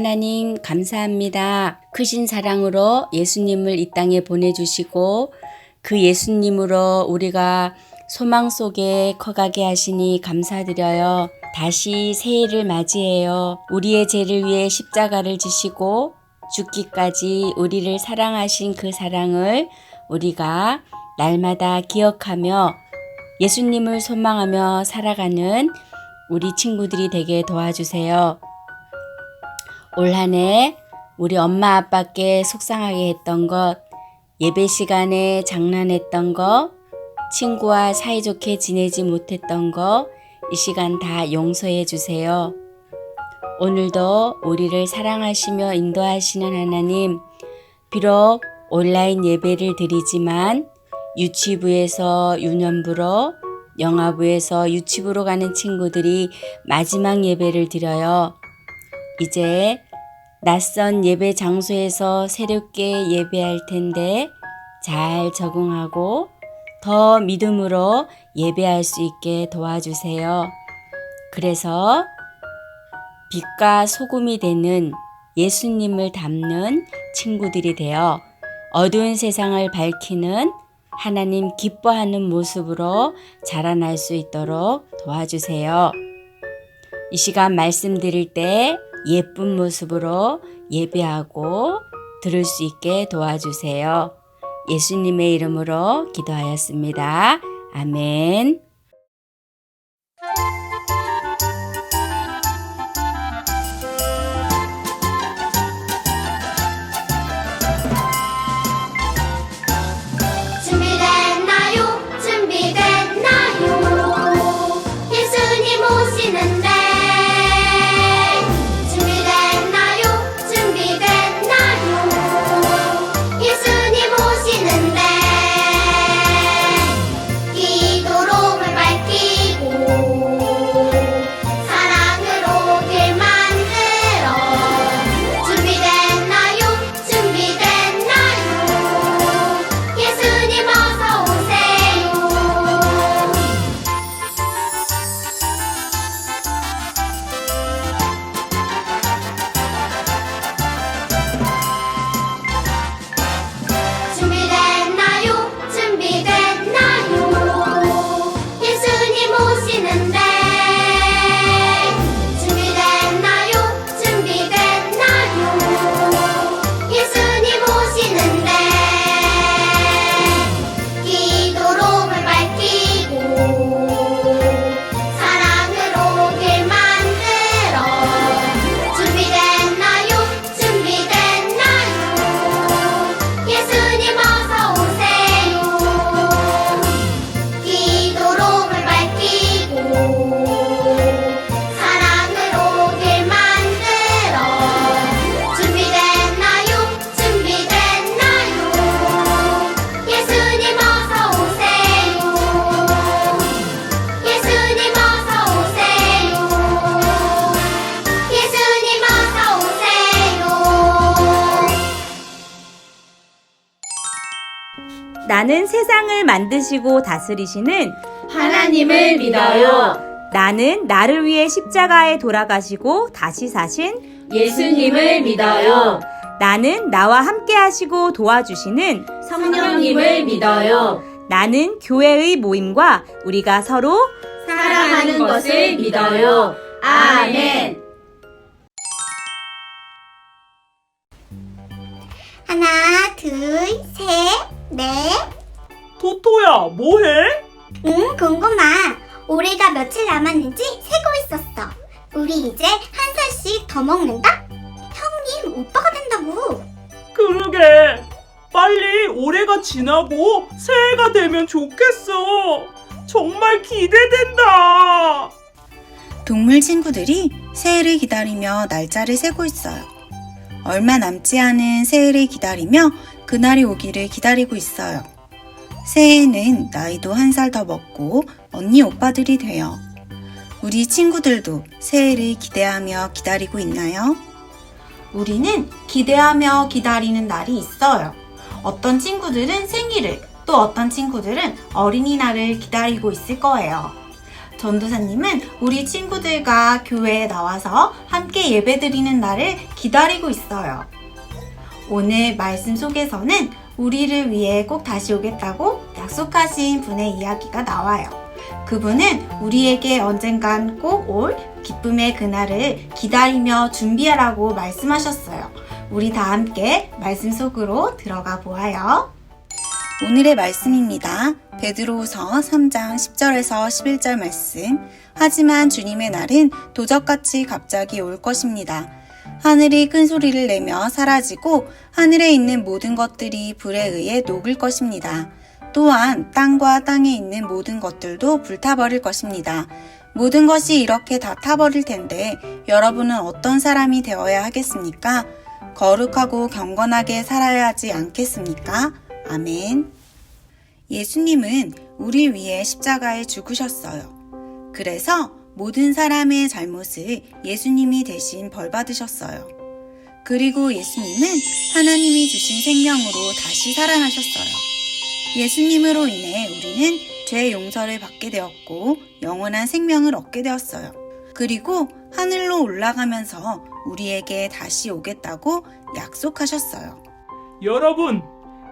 하나님, 감사합니다. 크신 사랑으로 예수님을 이 땅에 보내주시고 그 예수님으로 우리가 소망 속에 커가게 하시니 감사드려요. 다시 새해를 맞이해요. 우리의 죄를 위해 십자가를 지시고 죽기까지 우리를 사랑하신 그 사랑을 우리가 날마다 기억하며 예수님을 소망하며 살아가는 우리 친구들이 되게 도와주세요. 올 한 해 우리 엄마 아빠께 속상하게 했던 것, 예배 시간에 장난했던 거, 친구와 사이좋게 지내지 못했던 거, 이 시간 다 용서해 주세요. 오늘도 우리를 사랑하시며 인도하시는 하나님, 비록 온라인 예배를 드리지만 유치부에서 유년부로, 영화부에서 유치부로 가는 친구들이 마지막 예배를 드려요. 이제 낯선 예배 장소에서 새롭게 예배할 텐데 잘 적응하고 더 믿음으로 예배할 수 있게 도와주세요. 그래서 빛과 소금이 되는 예수님을 담는 친구들이 되어 어두운 세상을 밝히는 하나님 기뻐하는 모습으로 자라날 수 있도록 도와주세요. 이 시간 말씀드릴 때 예쁜 모습으로 예배하고 들을 수 있게 도와주세요. 예수님의 이름으로 기도하였습니다. 아멘. 나는 세상을 만드시고 다스리시는 하나님을 믿어요. 나는 나를 위해 십자가에 돌아가시고 다시 사신 예수님을 믿어요. 나는 나와 함께 하시고 도와주시는 성령님을 믿어요. 나는 교회의 모임과 우리가 서로 사랑하는 것을 믿어요. 아멘. 하나, 둘, 셋, 넷. 토토야, 뭐해? 응, 궁금하. 올해가 며칠 남았는지 세고 있었어. 우리 이제 한 살씩 더 먹는다? 형님, 오빠가 된다고. 그러게. 빨리 올해가 지나고 새해가 되면 좋겠어. 정말 기대된다. 동물 친구들이 새해를 기다리며 날짜를 세고 있어요. 얼마 남지 않은 새해를 기다리며 그날이 오기를 기다리고 있어요. 새해에는 나이도 한 살 더 먹고 언니 오빠들이 돼요. 우리 친구들도 새해를 기대하며 기다리고 있나요? 우리는 기대하며 기다리는 날이 있어요. 어떤 친구들은 생일을, 또 어떤 친구들은 어린이날을 기다리고 있을 거예요. 전도사님은 우리 친구들과 교회에 나와서 함께 예배드리는 날을 기다리고 있어요. 오늘 말씀 속에서는 우리를 위해 꼭 다시 오겠다고 약속하신 분의 이야기가 나와요. 그분은 우리에게 언젠간 꼭 올 기쁨의 그날을 기다리며 준비하라고 말씀하셨어요. 우리 다 함께 말씀 속으로 들어가 보아요. 오늘의 말씀입니다. 베드로후서 3장 10절에서 11절 말씀. 하지만 주님의 날은 도적같이 갑자기 올 것입니다. 하늘이 큰 소리를 내며 사라지고 하늘에 있는 모든 것들이 불에 의해 녹을 것입니다. 또한 땅과 땅에 있는 모든 것들도 불타버릴 것입니다. 모든 것이 이렇게 다 타버릴 텐데 여러분은 어떤 사람이 되어야 하겠습니까? 거룩하고 경건하게 살아야 하지 않겠습니까? 아멘. 예수님은 우리 위해 십자가에 죽으셨어요. 그래서 모든 사람의 잘못을 예수님이 대신 벌받으셨어요. 그리고 예수님은 하나님이 주신 생명으로 다시 살아나셨어요. 예수님으로 인해 우리는 죄 용서를 받게 되었고 영원한 생명을 얻게 되었어요. 그리고 하늘로 올라가면서 우리에게 다시 오겠다고 약속하셨어요. 여러분,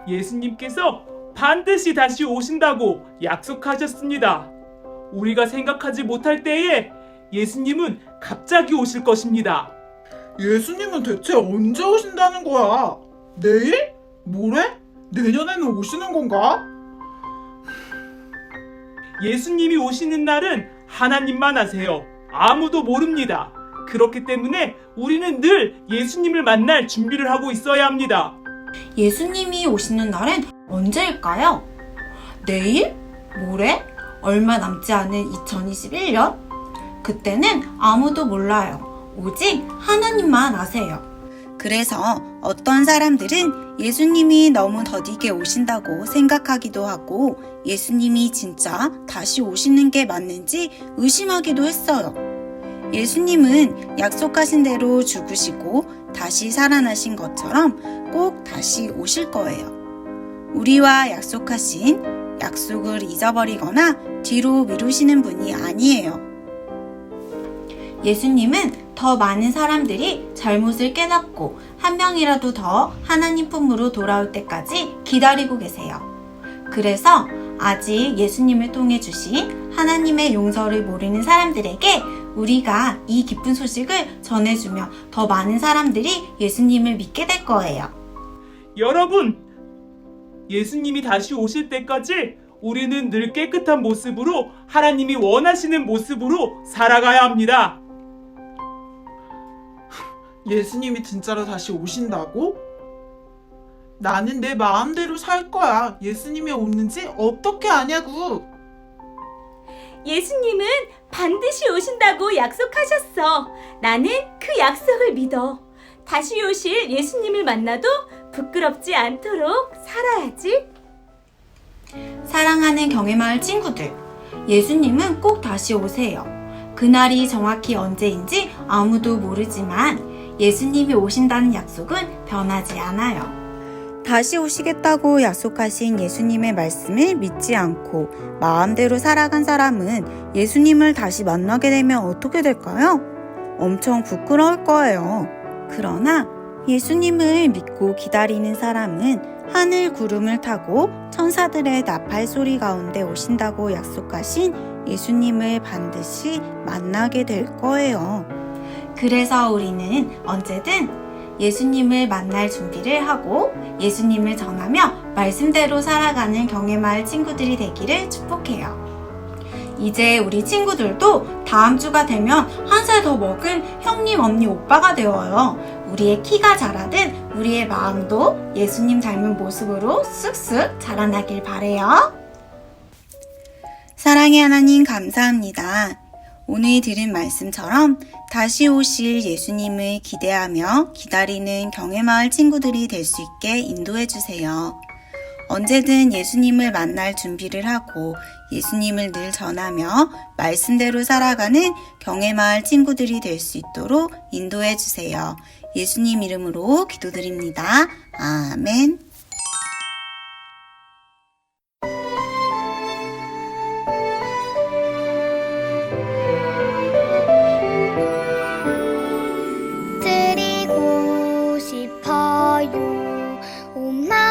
예수님께서 반드시 다시 오신다고 약속하셨습니다. 우리가 생각하지 못할 때에 예수님은 갑자기 오실 것입니다. 예수님은 대체 언제 오신다는 거야? 내일? 모레? 내년에는 오시는 건가? 예수님이 오시는 날은 하나님만 아세요. 아무도 모릅니다. 그렇기 때문에 우리는 늘 예수님을 만날 준비를 하고 있어야 합니다. 예수님이 오시는 날은 언제일까요? 내일? 모레? 얼마 남지 않은 2021년? 그때는 아무도 몰라요. 오직 하나님만 아세요. 그래서 어떤 사람들은 예수님이 너무 더디게 오신다고 생각하기도 하고 예수님이 진짜 다시 오시는 게 맞는지 의심하기도 했어요. 예수님은 약속하신 대로 죽으시고 다시 살아나신 것처럼 꼭 다시 오실 거예요. 우리와 약속하신 약속을 잊어버리거나 뒤로 미루시는 분이 아니에요. 예수님은 더 많은 사람들이 잘못을 깨닫고 한 명이라도 더 하나님 품으로 돌아올 때까지 기다리고 계세요. 그래서 아직 예수님을 통해 주신 하나님의 용서를 모르는 사람들에게 우리가 이 기쁜 소식을 전해주며 더 많은 사람들이 예수님을 믿게 될 거예요. 여러분, 예수님이 다시 오실 때까지 우리는 늘 깨끗한 모습으로 하나님이 원하시는 모습으로 살아가야 합니다. 예수님이 진짜로 다시 오신다고? 나는 내 마음대로 살 거야. 예수님이 오는지 어떻게 아냐고. 예수님은 반드시 오신다고 약속하셨어. 나는 그 약속을 믿어. 다시 오실 예수님을 만나도 부끄럽지 않도록 살아야지. 사랑하는 경혜마을 친구들, 예수님은 꼭 다시 오세요. 그날이 정확히 언제인지 아무도 모르지만 예수님이 오신다는 약속은 변하지 않아요. 다시 오시겠다고 약속하신 예수님의 말씀을 믿지 않고 마음대로 살아간 사람은 예수님을 다시 만나게 되면 어떻게 될까요? 엄청 부끄러울 거예요. 그러나 예수님을 믿고 기다리는 사람은 하늘 구름을 타고 천사들의 나팔 소리 가운데 오신다고 약속하신 예수님을 반드시 만나게 될 거예요. 그래서 우리는 언제든 예수님을 만날 준비를 하고 예수님을 전하며 말씀대로 살아가는 경혜마을 친구들이 되기를 축복해요. 이제 우리 친구들도 다음 주가 되면 한 살 더 먹은 형님, 언니, 오빠가 되어요. 우리의 키가 자라든 우리의 마음도 예수님 닮은 모습으로 쑥쑥 자라나길 바래요. 사랑의 하나님 감사합니다. 오늘 들은 말씀처럼 다시 오실 예수님을 기대하며 기다리는 경혜마을 친구들이 될 수 있게 인도해 주세요. 언제든 예수님을 만날 준비를 하고 예수님을 늘 전하며 말씀대로 살아가는 경혜마을 친구들이 될 수 있도록 인도해 주세요. 예수님 이름으로 기도드립니다. 아멘. 싶어요 온마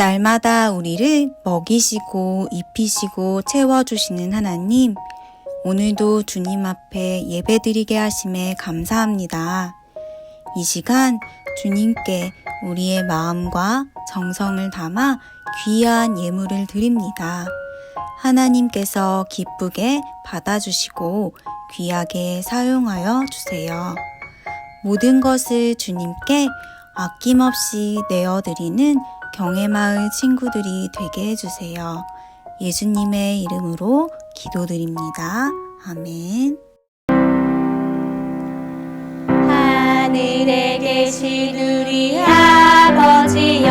날마다 우리를 먹이시고 입히시고 채워주시는 하나님, 오늘도 주님 앞에 예배드리게 하심에 감사합니다. 이 시간 주님께 우리의 마음과 정성을 담아 귀한 예물을 드립니다. 하나님께서 기쁘게 받아주시고 귀하게 사용하여 주세요. 모든 것을 주님께 아낌없이 내어드리는 경애마을 친구들이 되게 해주세요. 예수님의 이름으로 기도드립니다. 아멘. 하늘에 계신 우리 아버지여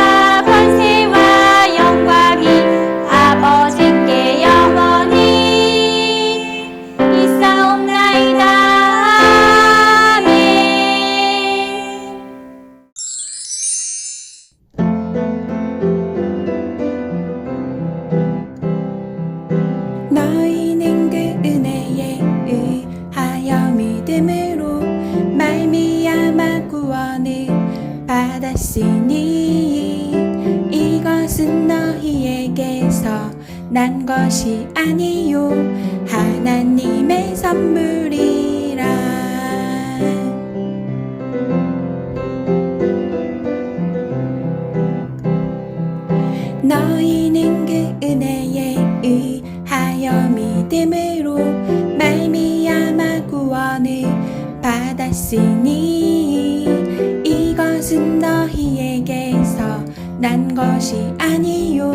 것이 아니요.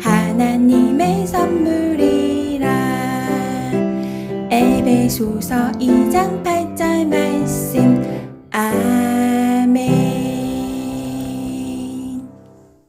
하나님의 선물이라. 에베소서 2장 8절 말씀 아